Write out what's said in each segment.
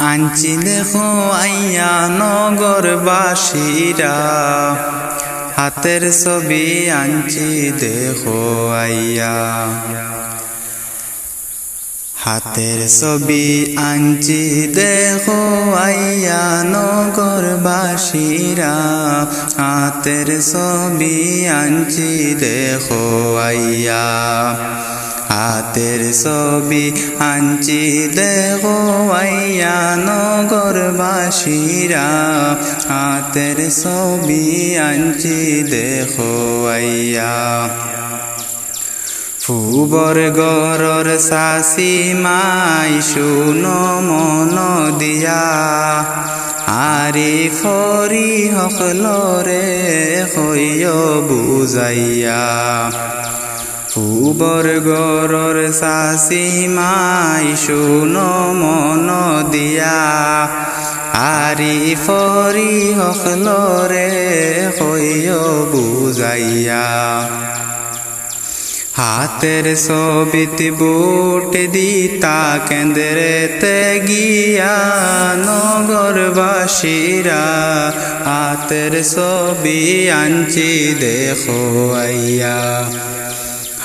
আঞ্চি দেখো আইয়া নগরবাসীরা, হাতের ছবি আঞ্চি দেখো আইয়া হাতের ছবি আঞ্চি দেখো আইয়া নগরবাসীরা, হাতের ছবি আঞ্চি দেখো আইয়া হাতের ছবি আঞ্চি দেখো আইয়া নগরবাসীরা। হাতের ছবি আঞ্চি দেখো আইয়া। ফুবর গরর শাশি মাই, শুনো মন দিয়া। আরি ফরি হকলরে হইয় বুজাইয়া ফুবর গরর শাশি মাই শুনো মন দিয়া। আরি ফরি হকলরে হইয় বুজাইয়া হাতের ছবিত বুট দিতা কেন্দ্রেতে গিয়া নগরবাসীরা হাতের ছবি আনছি দেখো আইয়া।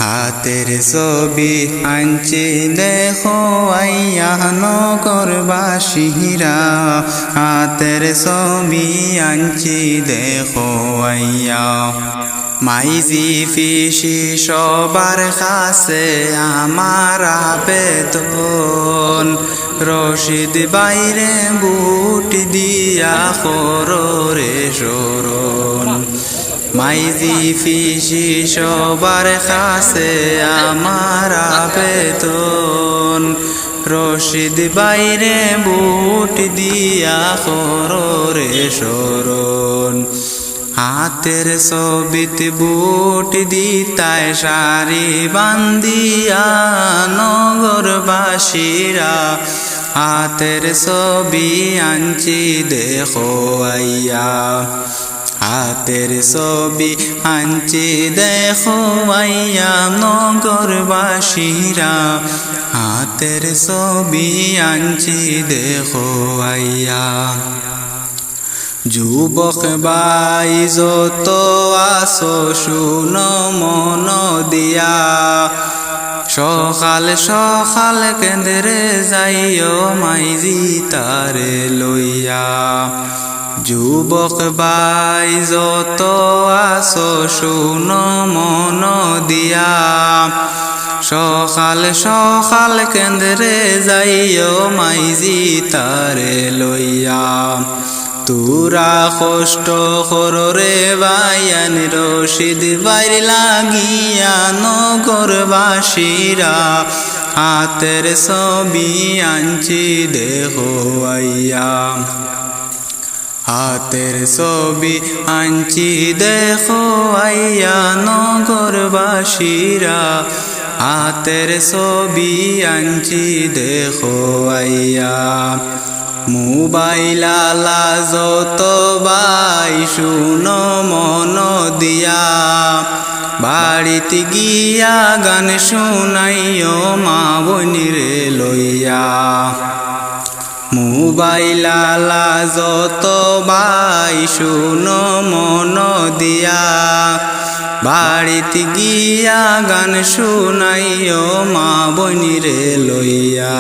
হাতের ছবি আনছি দেখো আইয়া নগরবাসীরা হাতের ছবি আনছি দেখো আইয়া। মাইজি ফিসি সবার কাছে আমার আবেদন। রশিদ বাইরে বুট দিয়া কররে সরণ মাইজি ফিসি সবার কাছে আমার আবেদন। রশিদ বাইরে বুট দিয়া কররে সরণ হাতের ছবিত বুট দিতায় সারি বান্দিয়া নগরবাসীরা। হাতের ছবি আনছি দেখো আইয়া। হাতের ছবি আনছি, দেখো আইয়া নগরবাসীরা। হাতের ছবি আনছি, দেখো আইয়া। যুবক বাই যত আসো শুন মন দিয়া। সকাল সকাল কেন্দ্রে যাইও মাইজি তারে লইয়া। যুবক বাই যত আসো শুন মন দিয়া। সকাল সকাল কেন্দ্রে যাইও মাইজি তারে লইয়া। তুরা কষ্ট কররে বায়ান রশিদ বাইর লাগিয়া নগরবাসীরা। হাতের ছবি আনছি দেখো আইয়া। হাতের ছবি আনছি দেখো আইয়া নগরবাসীরা। হাতের ছবি আনছি দেখো আইয়া। মোবাইল যত বাই শুনো মন দিয়া। বাড়িতে গিয়া গান শুনাইও মা বনিরে লইয়া। মোবাইল যত বাই শুনো মন দিয়া, বাড়িতে গিয়া গান শুনাইও মা বনিরে লইয়া।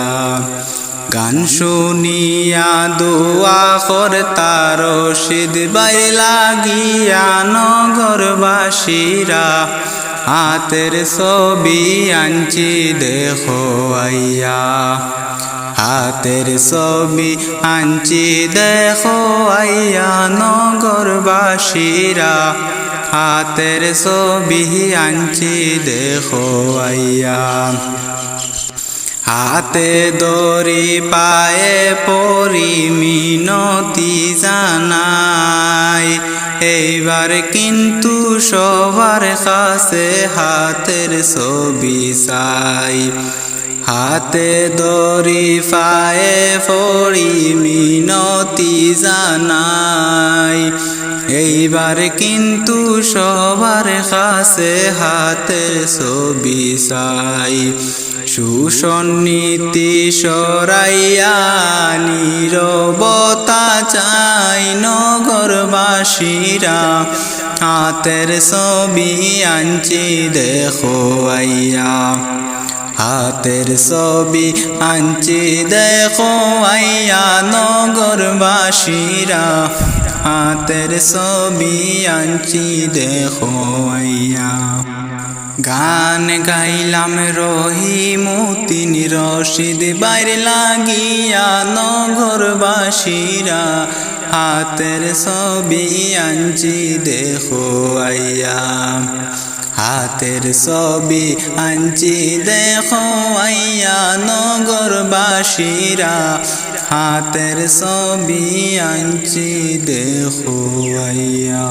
গান শুনিয়া দোয়া কর তার সিদ বাই লাগিয়া নগরবাসীরা, হাতের ছবি আনছি দেখো আইয়া। হাতের ছবি আনছি দেখো আইয়া নগরবাসীরা। হাতের ছবি আনছি দেখো আইয়া। হাতে দড়ি পায়ে পরি মিনতি জানাই। এইবার কিন্তু সবার কাছে হাতের ছবি চাই। হাতে দড়ি পায়ে পড়ি মিনতি জানাই। এইবার কিন্তু সবার কাছে হাতের ছবি চাই। শোষণ নীতি সরাইয়া চাই নগরবাসীরা। হাতের ছবি আনছি দেখো আইয়া হাতের ছবি আনছি দেখো আইয়া নগরবাসীরা। হাতের ছবি আনছি দেখো আইয়া। গান গাইলাম রহিমুতিন রশিদ বাইর লাগিয়া নগরবাসীরা। হাতের ছবি আনছি দেখো আইয়া। হাতের ছবি আঞ্চি দেখো আইয়া নগরবাসীরা। হাতের ছবি আঞ্চি দেখো আইয়া।